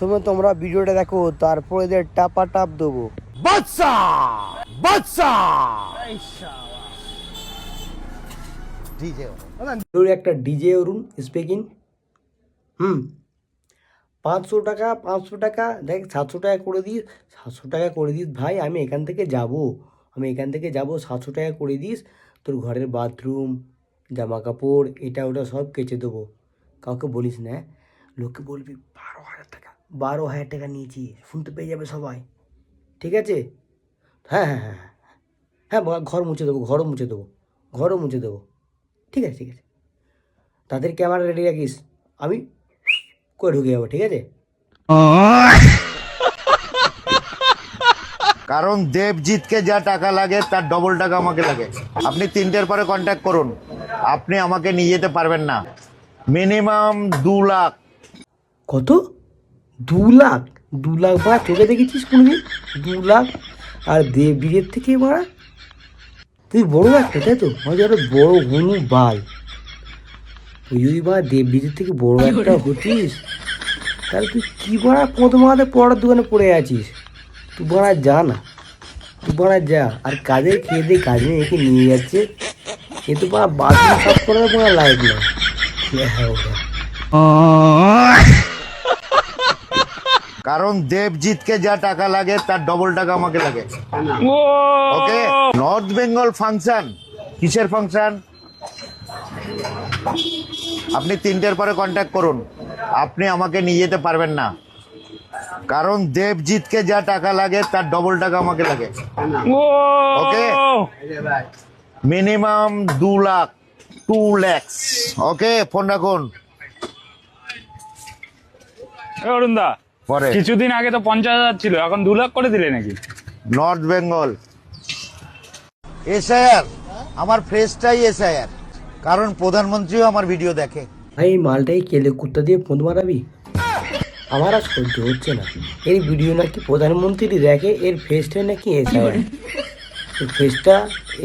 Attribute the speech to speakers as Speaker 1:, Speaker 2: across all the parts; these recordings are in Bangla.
Speaker 1: তুমি তোমরা ভিডিওটা দেখো তারপরে এদের টাপা টাপ দেবো।
Speaker 2: বাদশা
Speaker 1: ডিজে একটা ডিজে অরুণ স্পিকিং হুম। পাঁচশো টাকা পাঁচশো টাকা দেখ সাতশো টাকা করে দিস সাতশো টাকা করে দিস ভাই আমি এখান থেকে যাব। আমি এখান থেকে যাব সাতশো টাকা করে দিস তোর ঘরের বাথরুম জামা কাপড় এটা ওটা সব কেচে দেবো। কাউকে বলিস না লোকে বলবি বারো হাজার টাকা বারো হাজার টাকা নিয়েছি শুনতে পেয়ে যাবে সবাই। ঠিক আছে? হ্যাঁ হ্যাঁ হ্যাঁ হ্যাঁ হ্যাঁ ঘর মুছে দেবো ঘরও মুছে দেবো ঘরও মুছে দেবো। ঠিক আছে ঠিক আছে। তাদের ক্যামেরা রেডি রাখিস আমি করে ঢুকে যাব ঠিক আছে?
Speaker 2: কারণ দেবজিৎকে যা টাকা লাগে তার ডবল টাকা আমাকে লাগে। আপনি তিনটের পরে কন্ট্যাক্ট করুন। আপনি আমাকে নিয়ে যেতে পারবেন না। মিনিমাম দু লাখ।
Speaker 1: কত? দু লাখ দু লাখ ভাড়া চোখে দেখেছিস কোনোদিন? দু লাখ। আর দেবীরের থেকে ভাড়া তুই বড় একটা তাই তো। হয়তো একটা বড় হনু বাল। তুই যদি ভাড়া দেবীরের থেকে বড়ো একটা হতিস, তাহলে তুই কী ভাড়া প্রথম হাতে পড়ার দোকানে পড়ে আছিস? তুই ভাড়া যা না। তুই ভাড়া যা। আর কাজে খেয়ে দিয়ে কাজে একে নিয়ে যাচ্ছে। এ তো ভাড়া বাথরুম সাফ করার ভাড়া লাইক না হ্যাঁ ওটা।
Speaker 2: কারণ দেবজিৎকে যা টাকা লাগে তার ডবল টাকা আমাকে লাগে। ওকে নর্থ বেঙ্গল ফাংশন কিসের ফাংশন আপনি তিনটের পরে কন্ট্যাক্ট করুন। আপনি আমাকে নিয়ে যেতে পারবেন না। কারণ দেবজিৎকে যা টাকা লাগে তার ডবল টাকা আমাকে লাগে। ওকে মিনিমাম দু lakh two lakhs. Okay phone রাখুন।
Speaker 3: অরুণ দা
Speaker 2: পরে।
Speaker 3: কিছুদিন আগে তো পঞ্চাশ হাজার ছিল এখন দু লাখ করে দিলে নাকি?
Speaker 2: নর্থ বেঙ্গল। এসআইআর আমার ফ্রেশটাই এসআইআর কারণ প্রধানমন্ত্রীও আমার ভিডিও দেখে।
Speaker 1: ভাই এই মালটাই কেলে কুত্তা দিয়ে ফোন মারাবি? আমার আর সহ্য হচ্ছে না। এর ভিডিও নাকি প্রধানমন্ত্রী দেখে এর ফেসটা নাকি এসআইআর? তোর ফেসটা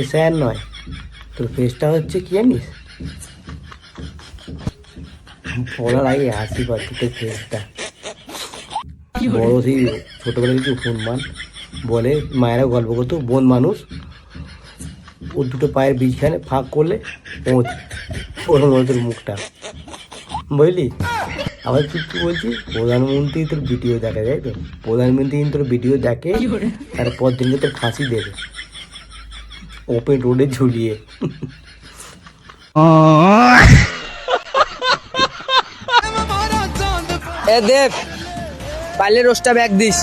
Speaker 1: এসআইআর নয় তোর ফেসটা হচ্ছে কি জানিস? বলার আগে হাসি পাচ্ছে তোর ফেসটা বড় সেই ছোটবেলা কিছু ফোন মান বলে মায়েরা গল্প করতো বোন মানুষ ও দুটো পায়ের বীজখানে ফাঁক করলে পৌঁছ ওর তোর মুখটা। বুঝলি? আবার তুই কি বলছিস প্রধানমন্ত্রী তোর ভিডিও দেখে তাই তো? প্রধানমন্ত্রী তোর ভিডিও দেখে তারপর দিনকে তোর ফাঁসি দেবে। ওপেন রোডে ঝুলিয়ে।
Speaker 4: এ দেব পারলে রোস্টা ব্যাগ দিস।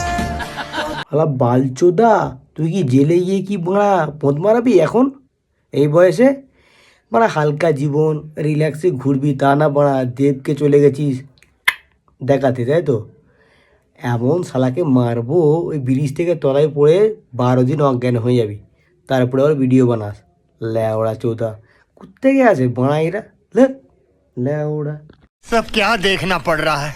Speaker 1: আলা বালচোদা তুই কি জেলে গিয়ে কি মারা পদ মারাবি এখন? এই বয়সে? মানে হালকা জীবন রিল্যাক্সে ঘুরবি তা না বাড়া দেবকে চলে গেছিস। দেখাতে তাই তো? এমন শালাকে মারবো ওই ব্রিজ থেকে তলায় পড়ে বারো দিন অজ্ঞান হয়ে যাবি। তারপরে আবার ভিডিও বানাস। ল্যাওড়া চৌদা কোথেকে আছে বাড়া এরা? লেওড়া।
Speaker 5: সব কে দেখনা পড় রা হ্যাঁ